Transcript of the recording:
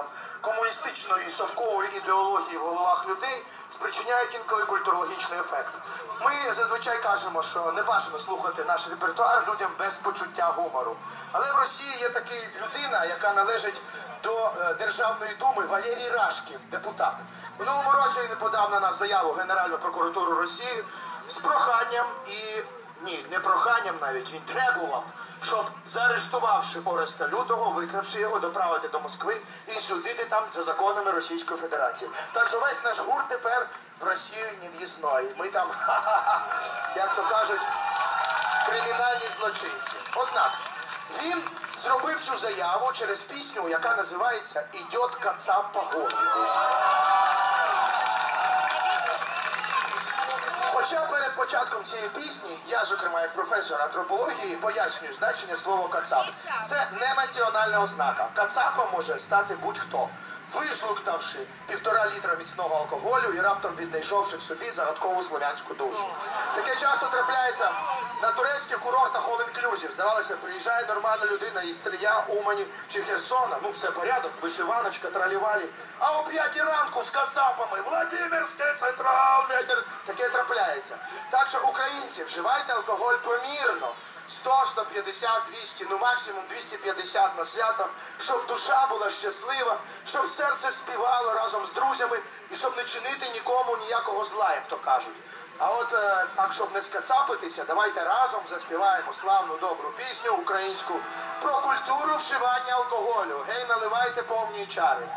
там комуністичної совкової ідеології в головах людей спричиняють інколи культурологічний ефект. Ми зазвичай кажемо, що не бажано слухати наш репертуар людям без почуття гумору. Але в Росії є така людина, яка належить до е, Державної думи Валерій Рашкін, депутат. Минулому році він подав на нас заяву Генеральну прокуратуру Росії з проханням і ні, не проханням навіть він требував, щоб заарештувавши Ореста Лютого, викравши його, доправити до Москви і судити там за законами Російської Федерації. Так що весь наш гурт тепер в Росію не в'їзної. Ми там, ха-ха-ха, як то кажуть, кримінальні злочинці. Однак він зробив цю заяву через пісню, яка називається Ідет кацап по Хоча перед початком цієї пісні я, зокрема, як професор антропології, пояснюю значення слова кацап. Це не національна ознака. Кацапом може стати будь-хто, вижлуктавши півтора літра міцного алкоголю і раптом віднайшовши в собі загадкову слов'янську душу. Таке часто трапляється на турецьких курортах all inclusive. Здавалося, приїжджає нормальна людина із Стрия, Умані чи Херсона. Ну, це порядок, вишиваночка, тралівалі. А о п'ятій ранку з кацапами Владимирське централ. Таке трапляється. Так що українці, вживайте алкоголь помірно. 100, 150, 200, ну максимум 250 на свято, щоб душа була щаслива, щоб серце співало разом з друзями і щоб не чинити нікому ніякого зла, як то кажуть. А от е, так, щоб не скацапитися, давайте разом заспіваємо славну добру пісню українську про культуру вживання алкоголю. Гей, наливайте повні чари.